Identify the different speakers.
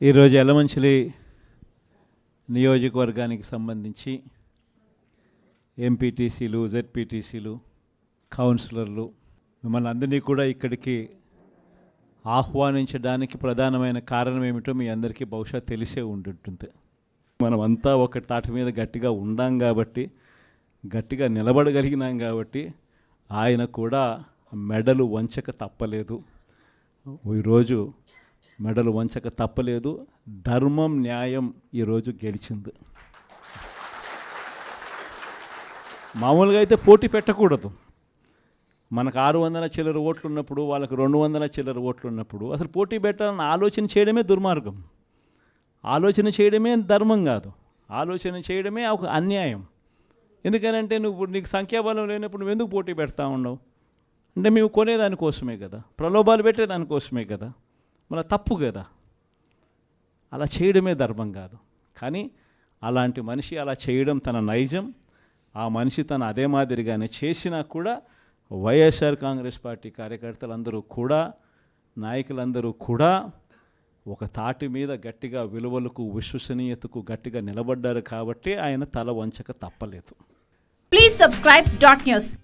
Speaker 1: ఈరోజు ఎలమంచిలి నియోజకవర్గానికి సంబంధించి ఎంపీటీసీలు జెడ్పీటీసీలు కౌన్సిలర్లు మిమ్మల్ని అందరినీ కూడా ఇక్కడికి ఆహ్వానించడానికి ప్రధానమైన కారణం ఏమిటో మీ అందరికీ బహుశా తెలిసే ఉంటుంటుంది. మనం అంతా ఒక తాటి మీద గట్టిగా ఉండాం కాబట్టి గట్టిగా నిలబడగలిగినాం కాబట్టి ఆయన కూడా మెడలు వంచక తప్పలేదు. ఈరోజు మెడలు వంచక తప్పలేదు. ధర్మం న్యాయం ఈరోజు గెలిచింది. మామూలుగా అయితే పోటీ పెట్టకూడదు. మనకు ఆరు వందల చిల్లర ఓట్లు ఉన్నప్పుడు వాళ్ళకి రెండు వందల చిల్లర ఓట్లు ఉన్నప్పుడు అసలు పోటీ పెట్టాలని ఆలోచన చేయడమే దుర్మార్గం. ఆలోచన చేయడమే ధర్మం కాదు. ఆలోచన చేయడమే ఒక అన్యాయం. ఎందుకనంటే నువ్వు నీకు సంఖ్యాబలం లేనప్పుడు నువ్వు ఎందుకు పోటీ పెడతా ఉండవు అంటే మేము కొనేదానికోసమే కదా. ప్రలోభాలు పెట్టేదానికోసమే కదా. మన తప్పు కదా. అలా చేయడమే ధర్మం కాదు. కానీ అలాంటి మనిషి అలా చేయడం తన నైజం. ఆ మనిషి తన అదే మాదిరిగానే చేసినా కూడా వైఎస్ఆర్ కాంగ్రెస్ పార్టీ కార్యకర్తలందరూ కూడా నాయకులందరూ కూడా ఒక తాటి మీద గట్టిగా విలువలకు విశ్వసనీయతకు గట్టిగా నిలబడ్డారు కాబట్టి ఆయన తల వంచక తప్పలేదు.
Speaker 2: Please subscribe dot news